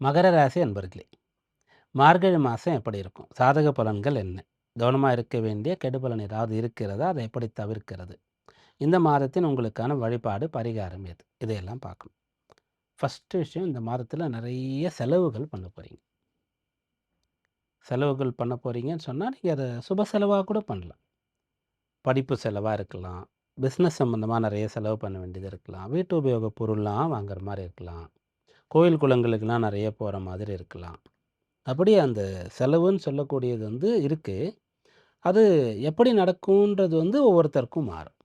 மகர ராசி அன்பர்களே மார்கழி மாதம் எப்படி இருக்கும்? சாதக பலன்கள் என்ன? கவனமாக இருக்க வேண்டிய கெடுபலன் ஏதாவது இருக்கிறதா? அதை எப்படி தவிர்க்கிறது? இந்த மாதத்தின் உங்களுக்கான வழிபாடு பரிகாரம் எது? இதையெல்லாம் பார்க்கணும். ஃபஸ்ட்டு விஷயம் இந்த மாதத்தில் நிறைய செலவுகள் பண்ண போகிறீங்க செலவுகள் பண்ண போகிறீங்கன்னு சொன்னால் நீங்கள் அதை சுப செலவாக கூட பண்ணலாம். படிப்பு செலவாக இருக்கலாம். பிஸ்னஸ் சம்மந்தமாக நிறைய செலவு பண்ண வேண்டியது இருக்கலாம். வீட்டு உபயோக பொருள்லாம் வாங்குற மாதிரி இருக்கலாம். கோயில் குளங்களுக்கெல்லாம் நிறைய போகிற மாதிரி இருக்கலாம். அப்படி அந்த செலவுன்னு சொல்லக்கூடியது வந்து இருக்குது அது எப்படி நடக்கும்ன்றது வந்து ஒவ்வொருத்தருக்கும் மாறும்.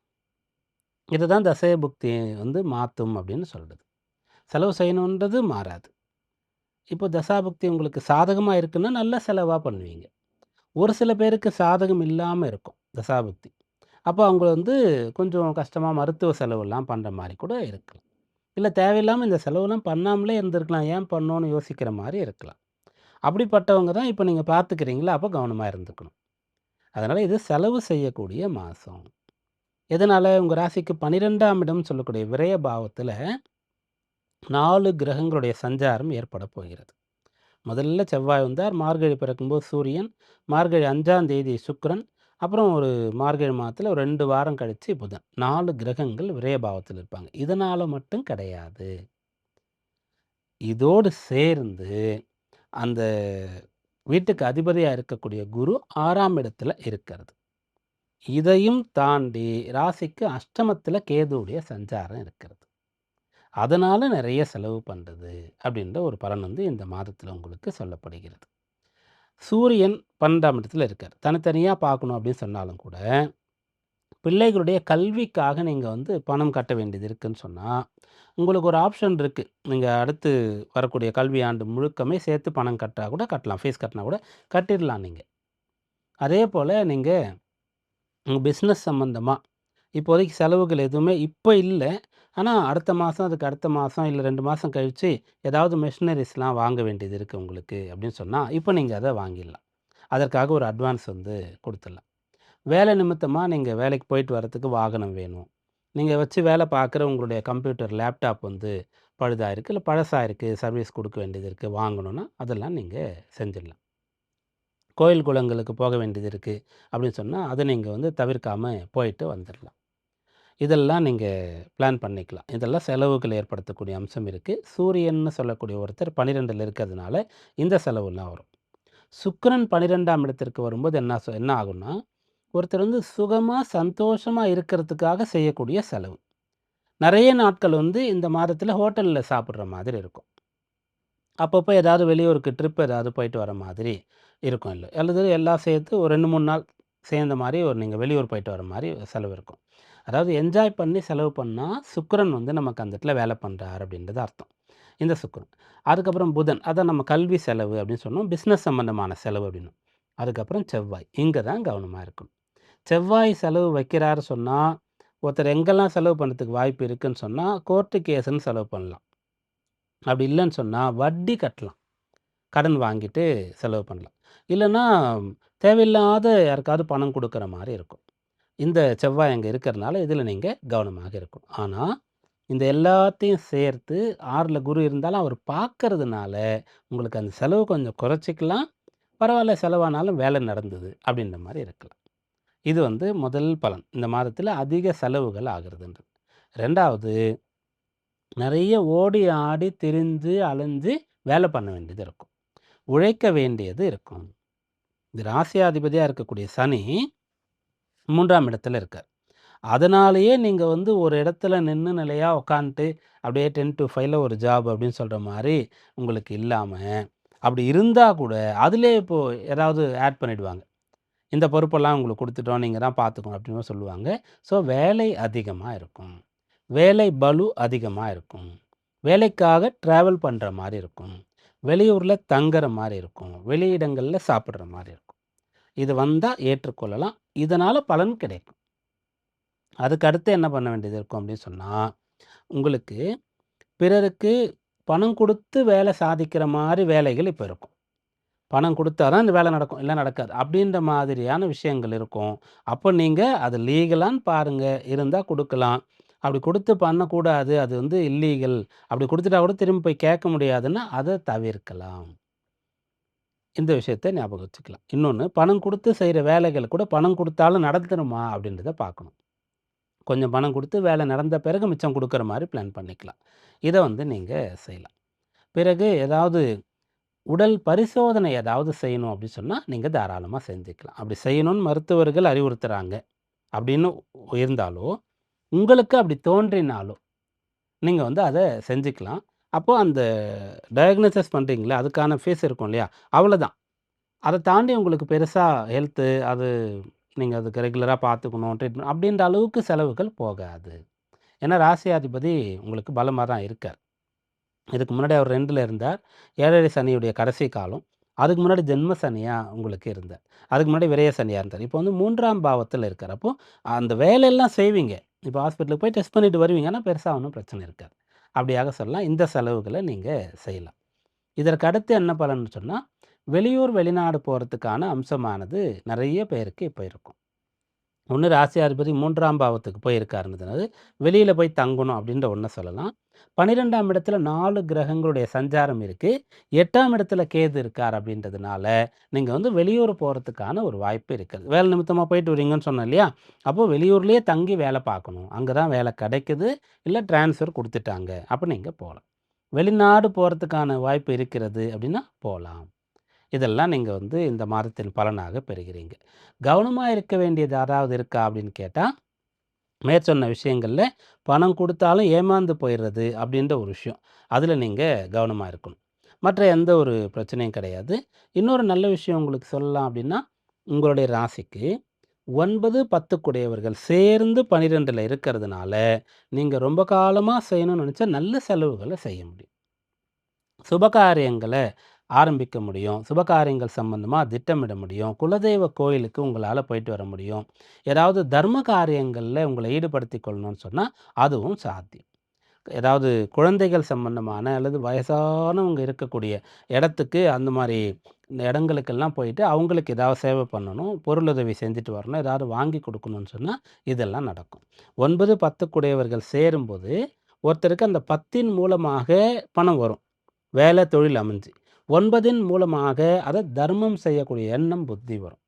இதை தான் புக்தி வந்து மாற்றும் அப்படின்னு சொல்கிறது செலவு செய்யணுன்றது மாறாது. இப்போ தசாபுக்தி உங்களுக்கு சாதகமாக இருக்குன்னா நல்ல செலவாக பண்ணுவீங்க. ஒரு சில பேருக்கு சாதகம் இல்லாமல் இருக்கும் தசாபுக்தி அப்போ அவங்க வந்து கொஞ்சம் கஷ்டமாக மருத்துவ செலவெல்லாம் பண்ணுற மாதிரி கூட இருக்கலாம். இல்லை தேவையில்லாமல் இந்த செலவுலாம் பண்ணாமலே இருந்திருக்கலாம். ஏன் பண்ணோன்னு யோசிக்கிற மாதிரி இருக்கலாம். அப்படிப்பட்டவங்க தான் இப்போ நீங்கள் பார்த்துக்கிறீங்களா அப்போ கவனமாக இருந்துக்கணும். அதனால் இது செலவு செய்யக்கூடிய மாதம் எதனால்? உங்கள் ராசிக்கு பன்னிரெண்டாம் இடம் சொல்லக்கூடிய விரய பாவத்தில் நாலு கிரகங்களுடைய சஞ்சாரம் ஏற்பட போகிறது. முதல்ல செவ்வாய் வந்தார். மார்கழி பிறக்கும்போது சூரியன் மார்கழி அஞ்சாம் தேதி சுக்கரன் அப்புறம் ஒரு மார்கழி மாதத்தில் ஒரு ரெண்டு வாரம் கழித்து புதன் நாலு கிரகங்கள் விரயபாவத்தில் இருப்பாங்க. இதனால் மட்டும் கிடையாது. இதோடு சேர்ந்து அந்த வீட்டுக்கு அதிபதியாக இருக்கக்கூடிய குரு ஆறாம் இடத்துல இருக்கிறது. இதையும் தாண்டி ராசிக்கு அஷ்டமத்தில் கேதுவுடைய சஞ்சாரம் இருக்கிறது. அதனால் நிறைய செலவு பண்ணுறது அப்படின்ற ஒரு பலன் வந்து இந்த மாதத்தில் உங்களுக்கு சொல்லப்படுகிறது. சூரியன் பன்னெண்டாம் இடத்துல இருக்கார். தனித்தனியாக பார்க்கணும் அப்படின்னு சொன்னாலும் கூட பிள்ளைகளுடைய கல்விக்காக நீங்கள் வந்து பணம் கட்ட வேண்டியது இருக்குன்னு சொன்னால் உங்களுக்கு ஒரு ஆப்ஷன் இருக்குது நீங்கள் அடுத்து வரக்கூடிய கல்வி ஆண்டு முழுக்கமே சேர்த்து பணம் கட்டால் கூட கட்டலாம். ஃபீஸ் கட்டினா கூட கட்டிடலாம் நீங்கள் அதே போல் நீங்கள் உங்கள் பிஸ்னஸ் சம்மந்தமாக இப்போதைக்கு செலவுகள் எதுவுமே இப்போ இல்லை. ஆனால் அடுத்த மாதம் அதுக்கு அடுத்த மாதம் இல்லை ரெண்டு மாதம் கழித்து ஏதாவது மிஷினரிஸ்லாம் வாங்க வேண்டியது இருக்குது உங்களுக்கு அப்படின்னு சொன்னால் இப்போ நீங்கள் அதை வாங்கிடலாம். அதற்காக ஒரு அட்வான்ஸ் வந்து கொடுத்துடலாம். வேலை நிமித்தமாக நீங்கள் வேலைக்கு போயிட்டு வரத்துக்கு வாகனம் வேணும். நீங்கள் வச்சு வேலை பார்க்குற உங்களுடைய கம்ப்யூட்டர் லேப்டாப் வந்து பழுதாக இருக்குது இல்லை பழசாக இருக்குது சர்வீஸ் கொடுக்க வேண்டியது இருக்குது வாங்கணுன்னா அதெல்லாம் நீங்கள் செஞ்சிடலாம். கோயில் குளங்களுக்கு போக வேண்டியது இருக்குது அப்படின்னு சொன்னால் அதை நீங்கள் வந்து தவிர்க்காமல் போயிட்டு வந்துடலாம். இதெல்லாம் நீங்கள் பிளான் பண்ணிக்கலாம். இதெல்லாம் செலவுகள் ஏற்படுத்தக்கூடிய அம்சம் இருக்குது சூரியன்னு சொல்லக்கூடிய ஒருத்தர் பன்னிரெண்டில் இருக்கிறதுனால இந்த செலவுலாம் வரும். சுக்கரன் பன்னிரெண்டாம் இடத்திற்கு வரும்போது என்ன சொ- என்ன ஆகும்னா ஒருத்தர் வந்து சுகமாக சந்தோஷமாக இருக்கிறதுக்காக செய்யக்கூடிய செலவு. நிறைய நாட்கள் வந்து இந்த மாதத்தில் ஹோட்டலில் சாப்பிட்ற மாதிரி இருக்கும். அப்பப்போ ஏதாவது வெளியூருக்கு ட்ரிப் ஏதாவது போயிட்டு வர மாதிரி இருக்கும் இல்லை. அல்லது எல்லாம் சேர்த்து ஒரு ரெண்டு மூணு நாள் சேர்ந்த மாதிரி ஒரு நீங்கள் வெளியூர் போயிட்டு வர மாதிரி செலவு இருக்கும். அதாவது என்ஜாய் பண்ணி செலவு பண்ணால் சுக்கரன் வந்து நமக்கு அந்த இடத்துல வேலை பண்ணுறாரு அப்படின்றது அர்த்தம். இந்த சுக்கரன். அதுக்கப்புறம் புதன். அதை நம்ம கல்வி செலவு அப்படின்னு சொன்னோம். பிஸ்னஸ் சம்மந்தமான செலவு அப்படின்னு அதுக்கப்புறம் செவ்வாய். இங்கே தான் கவனமாக இருக்கணும் செவ்வாய் செலவு வைக்கிறாரு சொன்னால் ஒருத்தர் எங்கெல்லாம் செலவு பண்ணுறதுக்கு வாய்ப்பு இருக்குதுன்னு சொன்னால் கோர்ட்டு கேஸுன்னு செலவு பண்ணலாம். அப்படி இல்லைன்னு சொன்னால் வட்டி கட்டலாம். கடன் வாங்கிட்டு செலவு பண்ணலாம். இல்லைன்னா தேவையில்லாத யாருக்காவது பணம் கொடுக்குற மாதிரி இருக்கும். இந்த செவ்வாய் அங்கே இருக்கிறனால இதில் நீங்கள் கவனமாக இருக்கும் ஆனால் இந்த எல்லாத்தையும் சேர்த்து ஆறில் குரு இருந்தாலும் அவர் பார்க்கறதுனால உங்களுக்கு அந்த செலவு கொஞ்சம் குறைச்சிக்கலாம். பரவாயில்ல செலவானாலும் வேலை நடந்தது அப்படின்ற மாதிரி இருக்கலாம். இது வந்து முதல் பலன். இந்த மாதத்தில் அதிக செலவுகள் ஆகிறதுன்றது. ரெண்டாவது நிறைய ஓடி ஆடி திரிஞ்சு அலைஞ்சு வேலை பண்ண வேண்டியது இருக்கும். உழைக்க வேண்டியது இருக்கும். இது ராசியாதிபதியாக இருக்கக்கூடிய சனி மூன்றாம் இடத்துல இருக்கார். அதனாலேயே நீங்கள் வந்து ஒரு இடத்துல நின்று நிலையாக உக்காந்துட்டு அப்படியே டென் டு ஃபைவ்ல ஒரு ஜாப் அப்படின்னு சொல்கிற மாதிரி உங்களுக்கு இல்லாமல் அப்படி இருந்தால் கூட அதிலே இப்போது ஏதாவது ஆட் பண்ணிவிடுவாங்க இந்த பொறுப்பெல்லாம் உங்களுக்கு கொடுத்துட்டோம் நீங்கள் தான் பார்த்துக்கணும் அப்படின்னு சொல்லுவாங்க. ஸோ வேலை அதிகமாக இருக்கும். வேலை பலு அதிகமாக இருக்கும். வேலைக்காக ட்ராவல் பண்ணுற மாதிரி இருக்கும். வெளியூரில் தங்குற மாதிரி இருக்கும். வெளியிடங்களில் சாப்பிட்ற மாதிரி இருக்கும். இது வந்தால் ஏற்றுக்கொள்ளலாம். இதனால் பலன் கிடைக்கும். அதுக்கு அடுத்து என்ன பண்ண வேண்டியது இருக்கும் அப்படின்னு சொன்னால் உங்களுக்கு பிறருக்கு பணம் கொடுத்து வேலை சாதிக்கிற மாதிரி வேலைகள் இப்போ இருக்கும். பணம் கொடுத்தா தான் இந்த வேலை நடக்கும். இல்லை நடக்காது. அப்படின்ற மாதிரியான விஷயங்கள் இருக்கும். அப்போ நீங்கள் அது லீகலான்னு பாருங்கள் இருந்தால் கொடுக்கலாம். அப்படி கொடுத்து பண்ணக்கூடாது. அது வந்து இல்லீகல். அப்படி கொடுத்துட்டா கூட திரும்பி போய் கேட்க முடியாதுன்னா, அதை தவிர்க்கலாம். இந்த விஷயத்த ஞாபகம் வச்சுக்கலாம். இன்னொன்று பணம் கொடுத்து செய்கிற வேலைகள் கூட பணம் கொடுத்தாலும் நடந்துருமா அப்படின்றத பார்க்கணும். கொஞ்சம் பணம் கொடுத்து வேலை நடந்த பிறகு மிச்சம் கொடுக்குற மாதிரி பிளான் பண்ணிக்கலாம். இதை வந்து நீங்கள் செய்யலாம். பிறகு ஏதாவது உடல் பரிசோதனை ஏதாவது செய்யணும் அப்படி சொன்னால் நீங்கள் தாராளமாக செஞ்சுக்கலாம். அப்படி செய்யணும்னு மருத்துவர்கள் அறிவுறுத்துகிறாங்க அப்படின்னு இருந்தாலோ, உங்களுக்கு அப்படி தோன்றினாலும் நீங்கள் வந்து அதை செஞ்சுக்கலாம். அப்போது அந்த டயக்னோசிஸ் பண்ணுறீங்களே அதுக்கான ஃபீஸ் இருக்கும் இல்லையா? அவ்வளோதான் அதை தாண்டி உங்களுக்கு பெருசாக ஹெல்த்து அது நீங்கள் அதுக்கு ரெகுலராக பார்த்துக்கணும், ட்ரீட்மெண்ட் அப்படின்ற அளவுக்கு செலவுகள் போகாது. ஏன்னா ராசியாதிபதி உங்களுக்கு பலமாக தான் இருக்கார். இதுக்கு முன்னாடி அவர் ரெண்டில் இருந்தார். ஏழரை சனியுடைய கடைசி காலம். அதுக்கு முன்னாடி ஜென்ம சனியாக உங்களுக்கு இருந்தார். அதுக்கு முன்னாடி விரைய சனியாக இருந்தார். இப்போ வந்து மூன்றாம் பாவத்தில் இருக்கார். அப்போது அந்த வேலையெல்லாம் செய்வீங்க. இப்போ ஹாஸ்பிட்டலுக்கு போய் டெஸ்ட் பண்ணிட்டு வருவீங்கன்னா பெருசாக ஒன்றும் பிரச்சனை இருக்காது. அப்படியாக சொல்லலாம். இந்த செலவுகளை நீங்கள் செய்யலாம். இதற்கு அடுத்து என்ன பலன்னு சொன்னால் வெளியூர், வெளிநாடு போகிறதுக்கான அம்சமானது நிறைய பேருக்கு இப்போ இருக்கும். ஒண்ணு ராசியாதிபதி மூன்றாம் பாவத்துக்கு போயிருக்காருன்றதுனால, வெளியில் போய் தங்கணும் அப்படின்ற ஒன்றை சொல்லலாம். 12ஆம் இடத்துல நாலு கிரகங்களுடைய சஞ்சாரம் இருக்குது எட்டாம் இடத்துல கேது இருக்கார் அப்படின்றதுனால, நீங்கள் வந்து வெளியூர் போகிறதுக்கான ஒரு வாய்ப்பு இருக்குது. வேலை நிமித்தமாக போயிட்டு வரீங்கன்னு சொன்னோம் இல்லையா? அப்போ வெளியூர்லேயே தங்கி வேலை பார்க்கணும். அங்கே தான் வேலை கிடைக்குது. இல்லை ட்ரான்ஸ்ஃபர் கொடுத்துட்டாங்க அப்போ நீங்கள் போகலாம் வெளிநாடு போகிறதுக்கான வாய்ப்பு இருக்கிறது அப்படின்னா போகலாம் இதெல்லாம் நீங்கள் வந்து இந்த மாதத்தின் பலனாக பெறுகிறீங்க. கவனமாக இருக்க வேண்டியது யாராவது இருக்கா அப்படின்னு கேட்டால் மேற்சொன்ன விஷயங்களில் பணம் கொடுத்தாலும் ஏமாந்து போயிடுறது அப்படின்ற ஒரு விஷயம். அதில் நீங்கள் கவனமாக இருக்கணும். மற்ற எந்த ஒரு பிரச்சனையும் கிடையாது. இன்னொரு நல்ல விஷயம் உங்களுக்கு சொல்லலாம் அப்படின்னா, உங்களுடைய ராசிக்கு ஒன்பது பத்துக்குடையவர்கள் சேர்ந்து 12ல இருக்கிறதுனால, நீங்கள் ரொம்ப காலமாக செய்யணும்னு நினச்சா நல்ல செலவுகளை செய்ய முடியும். சுபகாரியங்களை ஆரம்பிக்க முடியும். சுபகாரியங்கள் சம்பந்தமாக திட்டமிட முடியும். குலதெய்வ கோயிலுக்கு உங்களால் போயிட்டு வர முடியும். ஏதாவது தர்ம காரியங்களில் உங்களை ஈடுபடுத்தி கொள்ளணும்னு சொன்னால் அதுவும் சாத்தியம். ஏதாவது குழந்தைகள் சம்பந்தமான அல்லது வயசானவங்க இருக்கக்கூடிய இடத்துக்கு அந்த மாரி இடங்களுக்கெல்லாம் போயிட்டு, அவங்களுக்கு ஏதாவது சேவை பண்ணணும். பொருளுதவி செஞ்சுட்டு வரணும். ஏதாவது வாங்கி கொடுக்கணும்னு சொன்னால் இதெல்லாம் நடக்கும். 9, 10 குடையவர்கள் சேரும்போது, ஒருத்தருக்கு அந்த 10ன் மூலமாக பணம் வரும். வேலை, தொழில் அமைஞ்சு. ஒன்பதின் மூலமாக அதை தர்மம் செய்யக்கூடிய எண்ணம், புத்தி வரும்.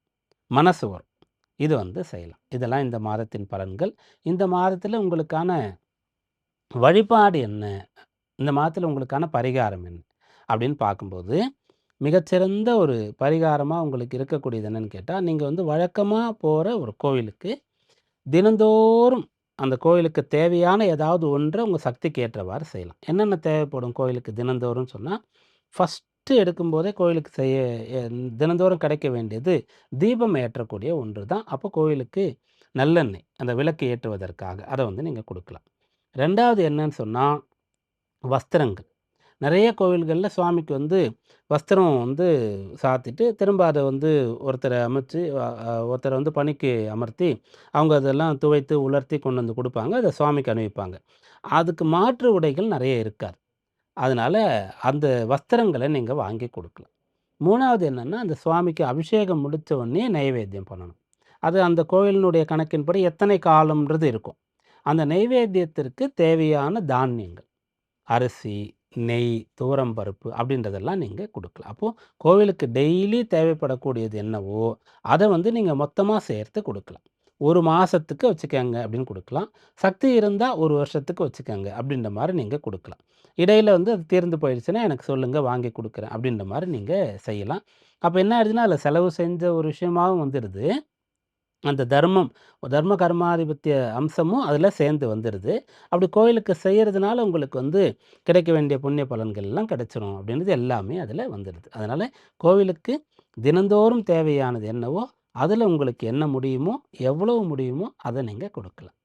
மனசு வரும். இது வந்து செய்யலாம். இதெல்லாம் இந்த மாதத்தின் பலன்கள். இந்த மாதத்தில் உங்களுக்கான வழிபாடு என்ன? இந்த மாதத்தில் உங்களுக்கான பரிகாரம் என்ன? அப்படின்னு பார்க்கும்போது, மிகச்சிறந்த ஒரு பரிகாரமாக உங்களுக்கு இருக்கக்கூடியது என்னன்னு கேட்டால் நீங்கள் வந்து வழக்கமாக போகிற ஒரு கோவிலுக்கு, தினந்தோறும் அந்த கோவிலுக்கு தேவையான ஏதாவது ஒன்றை உங்கள் சக்திக்கு ஏற்றவாறு செய்யலாம். என்னென்ன தேவைப்படும் கோவிலுக்கு சொன்னால் ஃபஸ்ட் ஃபர்ஸ்ட்டு எடுக்கும்போதே கோயிலுக்கு செய்ய தினந்தோறும் கிடைக்க வேண்டியது தீபம் ஏற்றக்கூடிய ஒன்று தான். அப்போ கோயிலுக்கு நல்லெண்ணெய், அந்த விளக்கு ஏற்றுவதற்காக அதை வந்து நீங்கள் கொடுக்கலாம் ரெண்டாவது என்னன்னு சொன்னால் வஸ்திரங்கள். நிறைய கோவில்களில் சுவாமிக்கு வந்து வஸ்திரம் வந்து சாத்திட்டு, திரும்ப அதை வந்து ஒருத்தரை அமைச்சு ஒருத்தரை வந்து பணிக்கு அமர்த்தி, அவங்க அதெல்லாம் துவைத்து, உலர்த்தி கொண்டு வந்து கொடுப்பாங்க அதை சுவாமிக்கு அணிவிப்பாங்க. அதுக்கு மாற்று உடைகள் நிறைய இருக்காது. அதனால அந்த வஸ்திரங்களை நீங்கள் வாங்கி கொடுக்கலாம் மூணாவது என்னென்னா அந்த சுவாமிக்கு அபிஷேகம் முடித்த உடனே நைவேத்தியம் பண்ணணும். அது அந்த கோவிலினுடைய கணக்கின்படி எத்தனை காலம்ன்றது இருக்கும். அந்த நெய்வேத்தியத்திற்கு தேவையான தானியங்கள். அரிசி, நெய், துவரம் பருப்பு அப்படின்றதெல்லாம் நீங்கள் கொடுக்கலாம் அப்போது கோவிலுக்கு டெய்லி தேவைப்படக்கூடியது என்னவோ, அதை வந்து நீங்கள் மொத்தமாக சேர்த்து கொடுக்கலாம் ஒரு மாதத்துக்கு வச்சுக்கோங்க அப்படின்னு கொடுக்கலாம். சக்தி இருந்தால் ஒரு வருஷத்துக்கு வச்சுக்கோங்க அப்படின்ற மாதிரி நீங்கள் கொடுக்கலாம். இடையில் வந்து அது தீர்ந்து போயிடுச்சுன்னா, எனக்கு சொல்லுங்கள் வாங்கி கொடுக்குறேன் அப்படின்ற மாதிரி நீங்கள் செய்யலாம். அப்போ என்ன ஆயிடுதுன்னா, அதில் செலவு செஞ்ச ஒரு விஷயமாகவும் வந்துடுது அந்த தர்மம் தர்ம கர்மாதிபத்திய அம்சமும் அதில் சேர்ந்து வந்துடுது அப்படி கோயிலுக்கு செய்கிறதுனால உங்களுக்கு வந்து கிடைக்க வேண்டிய புண்ணிய பலன்கள் எல்லாம் கிடைச்சிரும் அப்படின்றது எல்லாமே அதில் வந்துடுது அதனால் கோவிலுக்கு தினந்தோறும் தேவையானது என்னவோ, அதில் உங்களுக்கு என்ன முடியுமோ, எவ்வளவு முடியுமோ அதை நீங்கள் கொடுக்கலாம்.